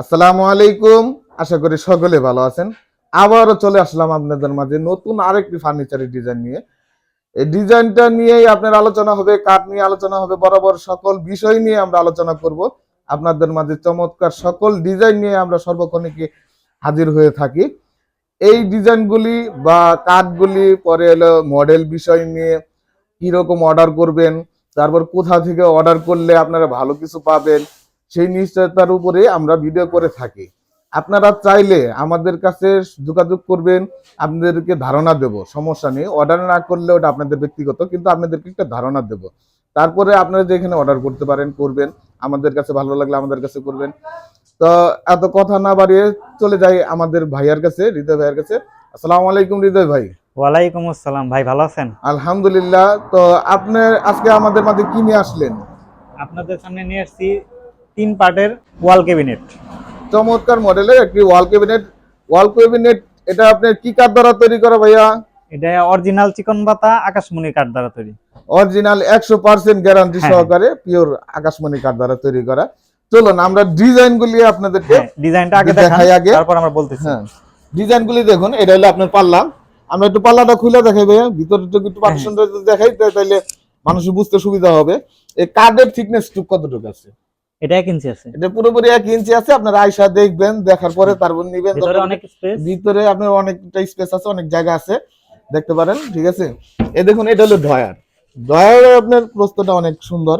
আসসালামু আলাইকুম। আশা করি সকলে ভালো আছেন। আবারও চলে আসলাম আপনাদের মাঝে নতুন আরেকটি ফার্নিচারের ডিজাইন নিয়ে। এই ডিজাইনটা নিয়েই আপনার আলোচনা হবে, কাঠ নিয়ে আলোচনা হবে, বরাবর সকল বিষয় নিয়ে আমরা আলোচনা করব। আপনাদের মাঝে চমৎকার সকল ডিজাইন নিয়ে আমরা সর্বক্ষণিকে হাজির হয়ে থাকি। এই ডিজাইনগুলি বা কাঠগুলি পরে এলো মডেল বিষয় নিয়ে, কীরকম অর্ডার করবেন, তারপর কোথা থেকে অর্ডার করলে আপনারা ভালো কিছু পাবেন সেই নিশ্চয়তার উপরে আমরা ভিডিও করে থাকি। আপনারা চাইলে আমাদের কাছে যোগাযোগ করবেন আপনাদেরকে ধারণা দেব সমস্যা নেই। অর্ডার না করলে ওটা আপনাদের ব্যক্তিগত কিন্তু আপনাদেরকে একটা ধারণা দেব। তারপরে আপনারা যেখানে অর্ডার করতে পারেন করবেন। আমাদের কাছে ভালো লাগলে আমাদের কাছে করবেন। তো এত কথা না বাড়িয়ে চলে যাই আমাদের ভাইয়ার কাছে হৃদয় ভাইয়ের কাছে। আসসালামু আলাইকুম হৃদয় ভাই। ওয়ালাইকুম আসসালাম। ভাই ভালো আছেন? আলহামদুলিল্লাহ। তো আপনি আজকে আমাদের মাঝে কি নিয়ে আসলেন? আপনাদের সামনে নিয়ে আসছি তিন পার্টের ওয়াল ক্যাবিনেট। চমৎকার মডেলের একটি ওয়াল ক্যাবিনেট। ওয়াল ক্যাবিনেট এটা আপনার কি কাঠ দ্বারা তৈরি করা ভাইয়া? এটা অরিজিনাল চিকন পাতা আকাশমণি কাঠ দ্বারা তৈরি। অরিজিনাল একশো পার্সেন্ট গ্যারান্টি হ্যাঁ। সহকারে পিওর আকাশমণি কাঠ দ্বারা তৈরি করা। চলুন আমরা ডিজাইন গুলি আপনাদেরকে হ্যাঁ ডিজাইনটা আগে দেখাই আগে। তারপর আমরা বলতেছি। হ্যাঁ ডিজাইন গুলি দেখুন এটা হলো আপনার পাল্লা। আমরা একটু পাল্লাটা খুলে দেখাই ভাইয়া ভিতরে একটু একটু পার্টিশন দেখাই তাইলে মানুষের বুঝতে সুবিধা হবে। এই কার্ডের থিকনেস কতটুকু আছে? এটা এক ইঞ্চি আছে। এটা পুরোপুরি এক ইঞ্চি আছে আপনারা আয়সা দেখবেন দেখার পরে তারপর নিবেন। ভিতরে অনেক স্পেস ভিতরে আপনার অনেকটা স্পেস আছে অনেক জায়গা আছে দেখতে পারেন ঠিক আছে? এই দেখুন এটা হলো ড্রয়ার। ড্রয়ার আপনার প্রস্তটা অনেক সুন্দর।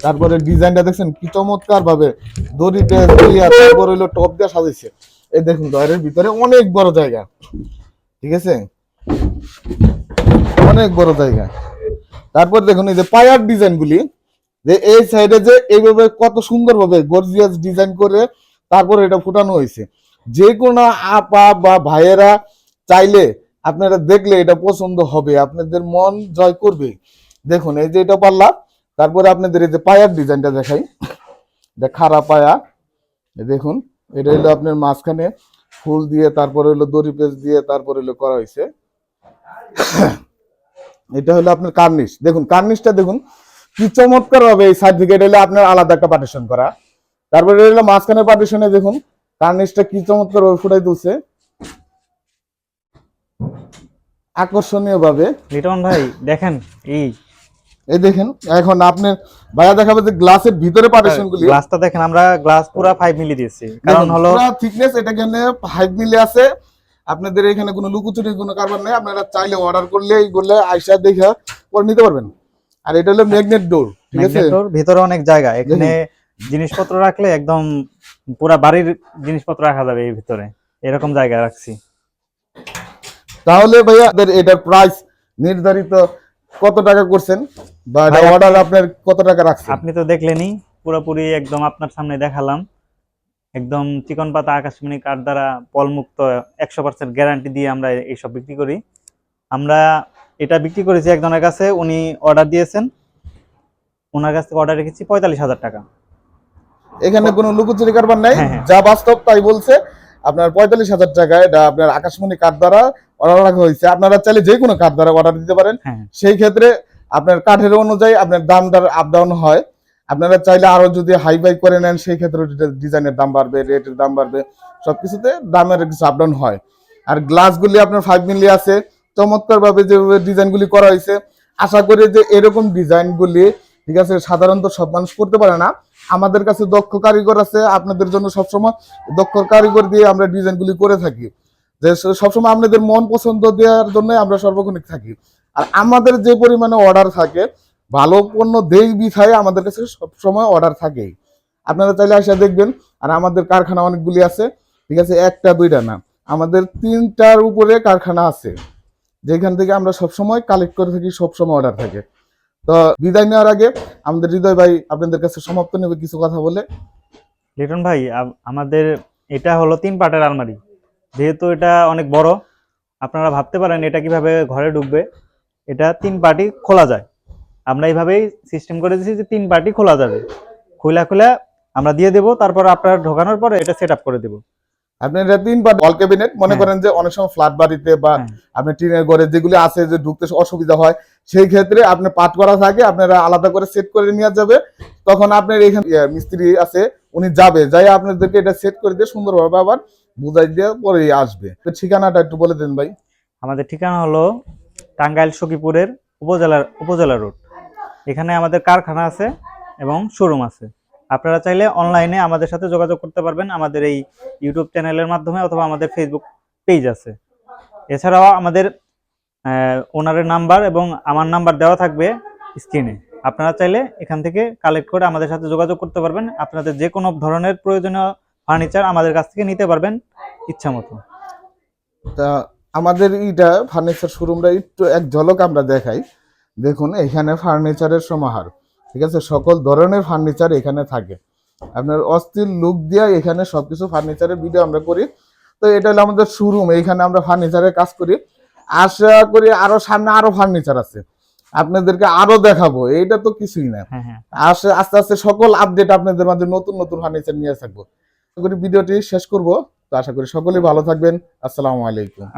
তারপরে ডিজাইনটা দেখছেন কি চমৎকার ভাবে দড়িতে দিয়া তারপর হলো টপ দিয়ে সাজাইছে। এই দেখুন ড্রয়ারের ভিতরে অনেক বড় জায়গা ঠিক আছে? অনেক বড় জায়গা। তারপর দেখুন এই যে পায়ার ডিজাইন গুলি যে এই সাইডে যে এইভাবে কত সুন্দর ভাবে গর্জিয়াস ডিজাইন করে তারপর এটা ফুটানো হয়েছে। যে কোনো আপা বা ভাইয়েরা চাইলে আপনারা দেখলে এটা পছন্দ হবে, আপনাদের মন জয় করবে। দেখুন, এই যে এটা পাল্লা, তারপরে আপনাদের এই যে পায়ার ডিজাইনটা দেখাই। এটা খাড়া পায়া। দেখুন, এটা হলো আপনার মাঝখানে ফুল দিয়ে, তারপরে হলো দড়ি পেজ দিয়ে, তারপরে হলো করা হয়েছে। এটা হলো আপনার কার্নিশ। দেখুন, কার্নিশটা দেখুন কি চমৎকার হবে এই সার্টিফিকেট হলো আপনার আলাদা একটা পার্টিশন করা। তারপরে হলো মাঝখানে পার্টিশনে দেখুন কার্নিশটা কি চমৎকার ভাবে ফুটাই তুলছে। আকর্ষণীয় ভাবে। লিটন ভাই দেখেন এই। এই দেখেন এখন আপনি ভাইয়া দেখাবে যে গ্লাসের ভিতরে পার্টিশন গুলি গ্লাসটা দেখেন আমরা গ্লাস পুরা ফাইভ মিলি দিয়েছি। কারণ হলো পুরো থিকনেস এটা এখানে হাইট মিলে আছে। আপনাদের এখানে কোনো লুকোচুরির কোনো কারবার নেই। আপনারা চাইলে অর্ডার করলে এই করলে আইসা দেখে পরে নিতে পারবেন। আর এটা হলো ম্যাগনেট ডোর ঠিক আছে? ম্যাগনেটোর ভিতরে অনেক জায়গা। এখানে জিনিসপত্র রাখলে একদম পুরা বাড়ির জিনিসপত্র রাখা যাবে এই ভিতরে। এরকম জায়গা রাখছি। তাহলে ভাইয়া এটার প্রাইস নির্ধারিত কত টাকা করছেন? বা অর্ডার আপনার কত টাকা রাখছেন? আপনি তো দেখলেনই পুরোপুরি একদম আপনার সামনে দেখালাম। একদম চিকন পাতা আকাশমণি কাঠ দ্বারা পলমুক্ত একশো পার্সেন্ট গ্যারান্টি দিয়ে আমরা এইসব বিক্রি করি। আমরা এটা বিক্রি করেছি একজনের কাছে উনি অর্ডার দিয়েছেন। ওনার কাছ থেকে অর্ডার রেখেছি পঁয়তাল্লিশ হাজার টাকা। এখানে কোনো লুকোচুরি কারবার নাই হ্যাঁ, হ্যাঁ। যা বাস্তব তাই বলছে। আপনার পঁয়তাল্লিশ হাজার টাকা এটা আপনার আকাশমণি কাঠ দ্বারা অর্ডার রাখা হয়েছে। আপনারা চাইলে যে কোনো কাঠ দ্বারা অর্ডার দিতে পারেন। হ্যাঁ। সেই ক্ষেত্রে আপনার কাঠের অনুযায়ী আপনার দামটা আপ ডাউন হয়। আপনারা চাইলে আরও যদি হাই বাই করে নেন সেই ক্ষেত্রে ডিজাইনের দাম বাড়বে রেটের দাম বাড়বে। সবকিছুতে দামের কিছু আপ ডাউন হয়। আর গ্লাসগুলি আপনার ফাইভ মিলি আছে। চমৎকার ভাবে যে ডিজাইনগুলি করা হয়েছে, আশা করি যে এরকম ডিজাইনগুলি, ঠিক আছে, সাধারণত সব মানুষ করতে পারে না। আমাদের কাছে দক্ষ কারিগর আছে, আপনাদের জন্য সবসময় দক্ষ কারিগর দিয়ে আমরা ডিজাইনগুলি করে থাকি। যে সবসময় আপনাদের মন পছন্দ দেওয়ার জন্য আমরা সর্বক্ষণিক থাকি। আর আমাদের যে পরিমাণে অর্ডার থাকে, ভালো পণ্য দেই বিথায় আমাদের কাছে সবসময় অর্ডার থাকেই। আপনারা চাইলে আসা দেখবেন, আর আমাদের কারখানা অনেকগুলি আছে, ঠিক আছে, একটা, দুইটা না। আমাদের তিনটার উপরে কারখানা আছে। যেখান থেকে আমরা সবসময় কালেক্ট করে থাকি, সবসময় অর্ডার থাকে। তো বিদায় নেওয়ার আগে আমাদের হৃদয় ভাই আপনাদের কাছে সমাপ্ত নেবে কিছু কথা বলে। লিটন ভাই, আম- আমাদের এটা হলো তিন পাটের আলমারি। যেহেতু এটা অনেক বড়, আপনারা ভাবতে পারেন এটা কীভাবে ঘরে ঢুকবে। এটা তিন পার্টি খোলা যায়। আমরা এইভাবেই সিস্টেম করে দিয়েছি যে তিন পার্টি খোলা যাবে। খোলা খোলা আমরা দিয়ে দেবো, তারপর আপনার ঢোকানোর পরে এটা সেট আপ করে দেবো। আপনি এটা তিন পার্ট অল ক্যাবিনেট মনে হ্যাঁ। করেন যে অনেক সময় ফ্ল্যাট বাড়িতে বা হ্যাঁ। আপনি টিনের ঘরে যেগুলি আছে যে ঢুকতে অসুবিধা হয় সেই ক্ষেত্রে আপনি পাট করা থাকে আপনারা আলাদা করে সেট করে নিয়ে যাবে। তখন আপনার এখানে ইয়ে, মিস্ত্রি আছে উনি যাবে যাই আপনাদেরকে এটা সেট করে দিয়ে সুন্দরভাবে আবার বুঝাই দিয়ে পরে আসবে। তো ঠিকানাটা একটু বলে দিন ভাই। আমাদের ঠিকানা হলো টাঙ্গাইল সখীপুরের উপজেলার উপজেলা রোড। এখানে আমাদের কারখানা আছে এবং শোরুম আছে। আপনারা চাইলে অনলাইনে আমাদের সাথে যোগাযোগ করতে পারবেন। আমাদের এই ইউটিউব চ্যানেলের মাধ্যমে অথবা আমাদের ফেসবুক পেজ আছে। এছাড়াও আমাদের ওনারের নাম্বার এবং আমার নাম্বার দেওয়া থাকবে স্ক্রিনে আপনারা চাইলে এখান থেকে কালেক্ট করে আমাদের সাথে যোগাযোগ করতে পারবেন। আপনাদের যে কোনো ধরনের প্রয়োজনীয় ফার্নিচার আমাদের কাছ থেকে নিতে পারবেন ইচ্ছা মতো। তা আমাদের এইটা ফার্নিচার শোরুমটা একটু এক ঝলক আমরা দেখাই। দেখুন, এখানে ফার্নিচারের সমাহার। ঠিক আছে? সকল ধরনের ফার্নিচার এখানে থাকে। আপনার অস্থির লুক দিয়ে এখানে সবকিছু ফার্নিচারের ভিডিও আমরা করি। তো এটা হলো আমাদের শোরুম এইখানে আমরা ফার্নিচারের কাজ করি। আশা করি আরও সামনে আরও ফার্নিচার আছে। আপনাদেরকে আরও দেখাবো এইটা তো কিছুই না। হ্যাঁ হ্যাঁ। আসে আস্তে আস্তে সকল আপডেট আপনাদের মাঝে নতুন নতুন ফার্নিচার নিয়ে থাকব করি ভিডিওটি শেষ করব। তো আশা করি সকলেই ভালো থাকবেন। আসসালামু আলাইকুম।